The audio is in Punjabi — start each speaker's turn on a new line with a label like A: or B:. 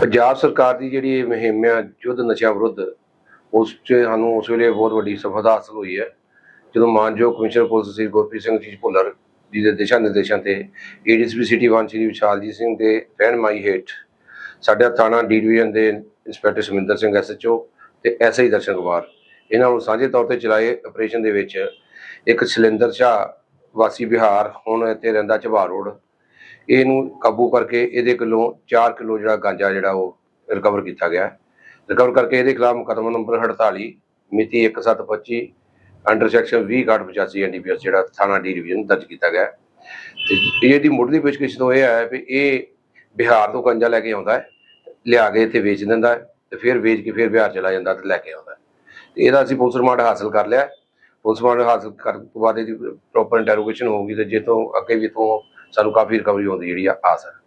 A: ਪੰਜਾਬ ਸਰਕਾਰ ਦੀ ਜਿਹੜੀ ਇਹ ਮੁਹਿੰਮ ਆ, ਯੁੱਧ ਨਸ਼ਿਆਂ ਵਿਰੁੱਧ, ਉਸ 'ਚ ਸਾਨੂੰ ਉਸ ਵੇਲੇ ਬਹੁਤ ਵੱਡੀ ਸਫਲਤਾ ਹਾਸਲ ਹੋਈ ਹੈ। ਜਦੋਂ ਮਾਨਯੋਗ ਕਮਿਸ਼ਨਰ ਪੁਲਿਸ ਸ੍ਰੀ ਗੁਰਪ੍ਰੀਤ ਸਿੰਘ ਜੀ ਭੁੱਲਰ ਜੀ ਦੇ ਦਿਸ਼ਾ ਨਿਰਦੇਸ਼ਾਂ ਤੇ ਏਡੀਐਸਪੀ ਸਿਟੀ 1 ਸ੍ਰੀ ਵਿਸ਼ਾਲਜੀਤ ਸਿੰਘ ਦੇ ਰਹਿਨਮਾਈ ਹੇਠ ਸਾਡਾ ਥਾਣਾ ਡੀ ਡਿਵੀਜ਼ਨ ਦੇ ਇੰਸਪੈਕਟਰ ਸੁਮਿੰਦਰ ਸਿੰਘ ਐਸਐਚਓ ਤੇ ਐਸਆਈ ਦਰਸ਼ਨ ਕੁਮਾਰ, ਇਹਨਾਂ ਨੂੰ ਸਾਂਝੇ ਤੌਰ ਤੇ ਚਲਾਏ ਆਪਰੇਸ਼ਨ ਦੇ ਵਿੱਚ ਇੱਕ ਸਿਲੰਦਰ ਸ਼ਾਹ ਵਾਸੀ ਬਿਹਾਰ, ਹੁਣ ਇੱਥੇ ਰਹਿੰਦਾ ਝਬਾਰ ਰੋਡ ਇਹਨੂੰ ਕਾਬੂ ਕਰਕੇ ਇਹਦੇ ਕੋਲੋਂ 4 ਕਿਲੋ ਜਿਹੜਾ ਗਾਂਜਾ ਜਿਹੜਾ ਉਹ ਰਿਕਵਰ ਕੀਤਾ ਗਿਆ ਰਿਕਵਰ ਕਰਕੇ ਇਹਦੇ ਖਿਲਾਫ ਮੁਕੱਦਮਾ ਨੰਬਰ 48 ਮਿਤੀ 1725 ਅੰਡਰ ਸੈਕਸ਼ਨ 2085 ਐਨਡੀਪੀਐਸ ਜਿਹੜਾ ਥਾਣਾ ਡੀ ਡਿਵੀਜ਼ਨ ਦਰਜ ਕੀਤਾ ਗਿਆ ਤੇ ਇਹਦੀ ਮੁੱਢਲੀ ਪੁੱਛਗਿੱਛ ਤੋਂ ਇਹ ਹੈ ਵੀ ਇਹ ਬਿਹਾਰ ਤੋਂ ਗਾਂਜਾ ਲੈ ਕੇ ਆਉਂਦਾ ਹੈ, ਲਿਆ ਕੇ ਇੱਥੇ ਵੇਚ ਦਿੰਦਾ ਹੈ ਤੇ ਫਿਰ ਵੇਚ ਕੇ ਫਿਰ ਬਿਹਾਰ ਚਲਾ ਜਾਂਦਾ ਤੇ ਲੈ ਕੇ ਆਉਂਦਾ ਹੈ। ਤੇ ਇਹਦਾ ਅਸੀਂ ਪੁਲਿਸ ਰਿਮਾਂਡ ਹਾਸਲ ਕਰ ਲਿਆ ਹੈ। ਪੁਲਿਸ ਰਿਮਾਂਡ ਹਾਸਲ ਕਰਨ ਤੋਂ ਬਾਅਦ ਇਹਦੀ ਪ੍ਰੋਪਰ ਇੰਟਰੋਗੇਸ਼ਨ ਹੋਊਗੀ ਤੇ ਜੇ ਤੋਂ ਅੱਗੇ ਵੀ ਤੋਂ ਸਾਨੂੰ ਕਾਫੀ ਰਿਕਵਰੀ ਹੋਣ ਦੀ ਜਿਹੜੀ ਆ ਆਸ ਹੈ।